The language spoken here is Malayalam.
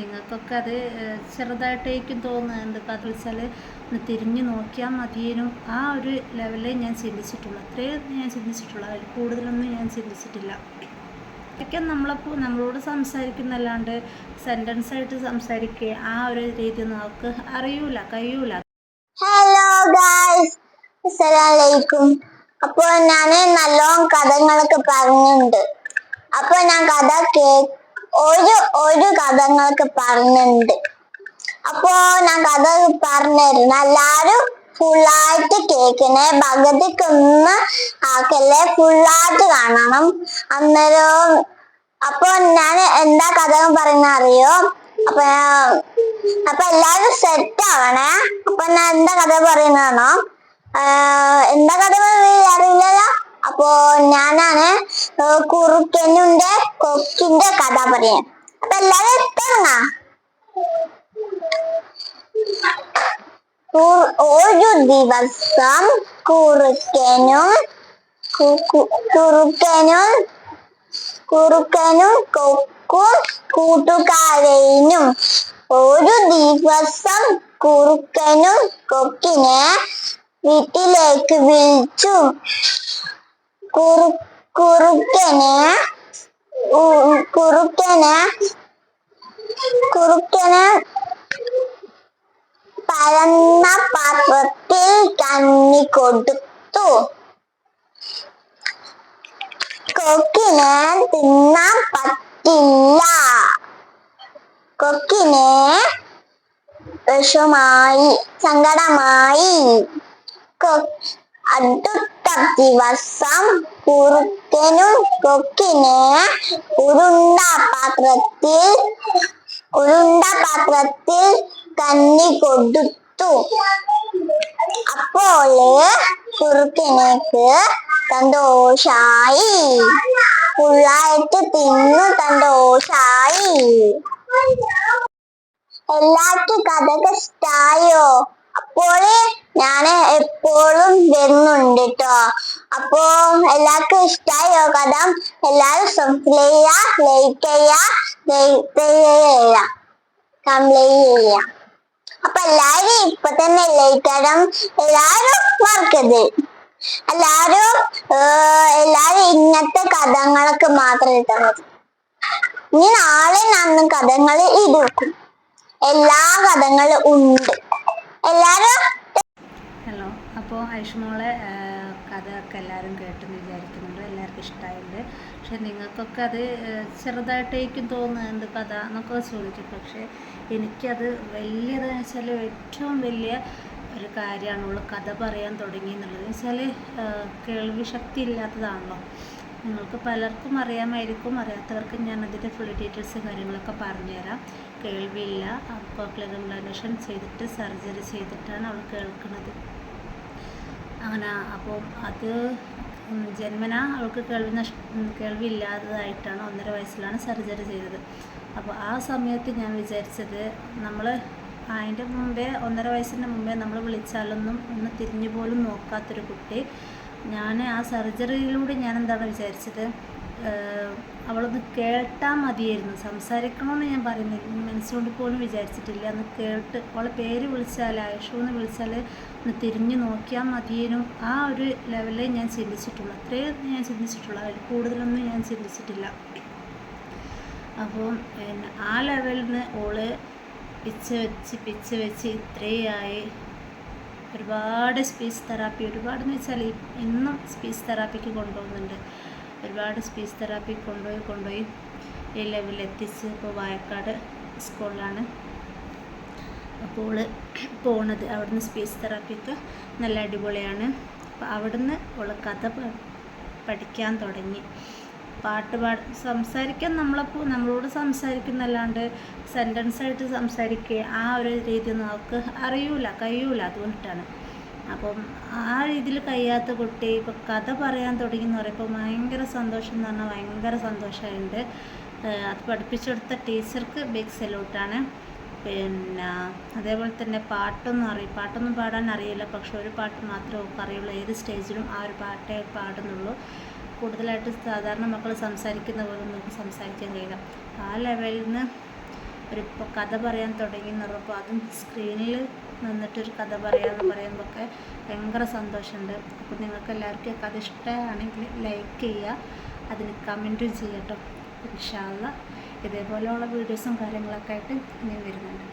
നിങ്ങൾക്കൊക്കെ അത് ചെറുതായിട്ടേക്കും തോന്നുന്നത്. എന്തൊക്കെയാണെന്ന് വെച്ചാൽ ഒന്ന് തിരിഞ്ഞു നോക്കിയാൽ മതിയേനും. ആ ഒരു ലെവലിൽ ഞാൻ ചിന്തിച്ചിട്ടുള്ളൂ. അത്രയും ഞാൻ ചിന്തിച്ചിട്ടുള്ളൂ. അതിൽ കൂടുതലൊന്നും ഞാൻ ചിന്തിച്ചിട്ടില്ല. ഒക്കെ നമ്മളപ്പോൾ നമ്മളോട് സംസാരിക്കുന്നല്ലാണ്ട് സെന്റൻസ് ആയിട്ട് സംസാരിക്കുക ആ ഒരു രീതി നമുക്ക് അറിയൂല കഴിയൂല. ഹലോ ഗായ്സ് അസ്സലാമലൈക്കും. അപ്പോൾ ഞാൻ നല്ലോണം കഥകളൊക്കെ പറഞ്ഞിട്ടുണ്ട് അപ്പോൾ ഞാൻ കഥ കേ ഒരു ഒരു കഥകളൊക്കെ പറഞ്ഞിട്ടുണ്ട് അപ്പോ ഞാൻ കഥ പറഞ്ഞിരുന്നു. എല്ലാരും ഫുള്ളായിട്ട് കേക്കണേ ഭഗതിക്കൊന്ന് ആക്കല്ലേ? ഫുള്ളായിട്ട് കാണണം. അന്നേരം അപ്പൊ ഞാൻ എന്താ കഥ പറയുന്ന അറിയോ? അപ്പൊ അപ്പൊ എല്ലാരും സെറ്റ് ആവണേ. അപ്പൊ ഞാൻ എന്താ കഥ പറയുന്നതാണോ എന്താ കഥ അറിയില്ലല്ലോ? അപ്പോ ഞാനാണ് ഏർ കുറുക്കനുന്റെ കൊക്കിന്റെ കഥ പറയാൻ അപ്പൊ എല്ലാവരും ഒരു ദിവസം കുറുക്കനും കുറുക്കനും കുറുക്കനും കൊക്കും കൂട്ടുകാരനും ഒരു ദിവസം കുറുക്കനും കൊക്കിനെ വീട്ടിലേക്ക് വിളിച്ചു. കുറു കുറുക്കന് ഉ- കുറുക്കന് കുറുക്കന് പരന്ന പാത്രത്തിൽ കണ്ണി കൊടുത്തു കൊക്കിന് തിന്നാൻ പറ്റില്ല കൊക്കിന് വിഷമായി സങ്കടമായി കൊ- അടുത്ത ദിവസം കുറുക്കനും കൊക്കിനെ ഉരുണ്ട പാത്രത്തിൽ ഉരുണ്ട പാത്രത്തിൽ കന്നി കൊടുത്തു. അപ്പോൾ കുറുക്കനേക്ക് സന്തോഷായി. ഫുള്ളായിട്ട് തിന്നു സന്തോഷായി. എല്ലാവർക്കും കഥകൾ അപ്പോൾ ഞാൻ എപ്പോഴും വരുന്നുണ്ട് കേട്ടോ അപ്പോ എല്ലാവർക്കും ഇഷ്ടായോ കഥ? എല്ലാവരും സബ്സ്ക്രൈബ് ലൈക്ക് ചെയ്യാ ചെയ്യാ കംപ്ലൈന്റ് ചെയ്യാം. അപ്പൊ എല്ലാരും ഇപ്പൊ തന്നെ ലൈക്ക് ഇടാം എല്ലാരും മറക്കരുത് എല്ലാരും എല്ലാവരും ഇങ്ങനത്തെ കഥകളൊക്കെ മാത്രം ഇട്ടാൽ മതി. ഇനി നാളെ നന്ന് കഥകൾ ഇടും. എല്ലാ കഥകളും ഉണ്ട്. ഹലോ അപ്പോൾ ഐഷ്മോളെ കഥയൊക്കെ എല്ലാവരും കേട്ടെന്ന് വിചാരിക്കുന്നുണ്ട് എല്ലാവർക്കും ഇഷ്ടമായിട്ടുണ്ട് പക്ഷെ നിങ്ങൾക്കൊക്കെ അത് ചെറുതായിട്ടേക്കും തോന്നുന്നത് എന്ത് കഥ എന്നൊക്കെ ചോദിക്കും. പക്ഷേ എനിക്കത് വലിയതെന്ന് വെച്ചാൽ ഏറ്റവും വലിയ ഒരു കാര്യമാണുള്ളൂ കഥ പറയാൻ തുടങ്ങി എന്നുള്ളത് വെച്ചാൽ കേൾവി ശക്തി ഇല്ലാത്തതാണല്ലോ. നിങ്ങൾക്ക് പലർക്കും അറിയാമായിരിക്കും അറിയാത്തവർക്ക് ഞാൻ അതിന്റെ ഫുൾ ഡീറ്റെയിൽസും കാര്യങ്ങളൊക്കെ പറഞ്ഞുതരാം. കേൾവിയില്ല. കോക്ലിയർ ഇംപ്ലാന്റേഷൻ ചെയ്തിട്ട് സർജറി ചെയ്തിട്ടാണ് അവൾ കേൾക്കുന്നത്. അങ്ങനെ അപ്പോൾ അത് ജന്മന അവൾക്ക് കേൾവി നഷ് കേൾവി ഇല്ലാത്തതായിട്ടാണ് ഒന്നര വയസ്സിലാണ് സർജറി ചെയ്തത്. അപ്പോൾ ആ സമയത്ത് ഞാൻ വിചാരിച്ചത് നമ്മൾ അതിന്റെ മുമ്പേ ഒന്നര വയസ്സിന്റെ മുമ്പേ നമ്മൾ വിളിച്ചാലൊന്നും ഒന്ന് തിരിഞ്ഞു പോലും നോക്കാത്തൊരു കുട്ടി ഞാൻ ആ സർജറിയിലൂടെ ഞാൻ എന്താണ് വിചാരിച്ചത്? അവളൊന്ന് കേട്ടാൽ മതിയായിരുന്നു. സംസാരിക്കണമെന്ന് ഞാൻ പറയുന്നില്ല. മനസ്സുകൊണ്ട് പോലും വിചാരിച്ചിട്ടില്ല. ഒന്ന് കേട്ട് അവളെ പേര് വിളിച്ചാൽ ആയുഷു എന്ന് വിളിച്ചാൽ ഒന്ന് തിരിഞ്ഞു നോക്കിയാൽ മതിയേനും. ആ ഒരു ലെവലിൽ ഞാൻ ചിന്തിച്ചിട്ടുള്ളൂ. അത്രയും ഞാൻ ചിന്തിച്ചിട്ടുള്ളൂ. അതിൽ കൂടുതലൊന്നും ഞാൻ ചിന്തിച്ചിട്ടില്ല. അപ്പോൾ ആ ലെവലിൽ നിന്ന് ഓൾ പിച്ച് വെച്ച് പിച്ച് വെച്ച് ഇത്രയായി. ഒരുപാട് സ്പീച്ച് തെറാപ്പി ഒരുപാടെന്ന് വെച്ചാൽ ഇന്നും സ്പീച്ച് തെറാപ്പിക്ക് കൊണ്ടുപോകുന്നുണ്ട്. ഒരുപാട് സ്പീച്ച് തെറാപ്പി കൊണ്ടുപോയി കൊണ്ടുപോയി ഈ ലെവലിൽ എത്തിച്ച് ഇപ്പോൾ വായക്കാട് സ്കൂളിലാണ് അപ്പോൾ പോണത് അവിടുന്ന് സ്പീച്ച് തെറാപ്പിക്ക് നല്ല അടിപൊളിയാണ്. അപ്പോൾ അവിടുന്ന് ഉള്ള കഥ പഠിക്കാൻ തുടങ്ങി. പാട്ട് പാ സംസാരിക്കാൻ നമ്മളപ്പോൾ നമ്മളോട് സംസാരിക്കുന്നല്ലാണ്ട് സെന്റൻസ് ആയിട്ട് സംസാരിക്കുക ആ ഒരു രീതി നമുക്ക് അറിയൂല കഴിയൂല അതുകൊണ്ടിട്ടാണ്. അപ്പം ആ രീതിയിൽ കഴിയാത്ത കുട്ടി ഇപ്പോൾ കഥ പറയാൻ തുടങ്ങി എന്ന് പറയുമ്പോൾ ഭയങ്കര സന്തോഷം എന്ന് പറഞ്ഞാൽ ഭയങ്കര സന്തോഷമുണ്ട് അത് പഠിപ്പിച്ചെടുത്ത ടീച്ചർക്ക് ബിഗ് സല്യൂട്ടാണ് പിന്നെ അതേപോലെ തന്നെ പാട്ടൊന്നും അറിയും പാട്ടൊന്നും പാടാൻ അറിയില്ല പക്ഷെ ഒരു പാട്ട് മാത്രമേ അറിയുള്ളൂ ഏത് സ്റ്റേജിലും ആ ഒരു പാട്ടേ പാടുന്നുള്ളൂ. കൂടുതലായിട്ട് സാധാരണ മക്കൾ സംസാരിക്കുന്ന പോലെ നമുക്ക് സംസാരിക്കാൻ കഴിയില്ല. ആ ലെവലിൽ നിന്ന് ഒരു ഇപ്പോൾ കഥ പറയാൻ തുടങ്ങി എന്ന് അതും സ്ക്രീനിൽ നിന്നിട്ടൊരു കഥ പറയാമെന്ന് പറയുമ്പോൾ ഒക്കെ ഭയങ്കര സന്തോഷമുണ്ട് അപ്പോൾ നിങ്ങൾക്ക് എല്ലാവർക്കും കഥ ഇഷ്ടമാണെങ്കിൽ ലൈക്ക് ചെയ്യുക അതിന് കമന്റും ചെയ്യട്ടോ. ഇൻഷാല്ല ഇതേപോലെയുള്ള വീഡിയോസും കാര്യങ്ങളൊക്കെ ആയിട്ട് ഇനി വരുന്നുണ്ട്.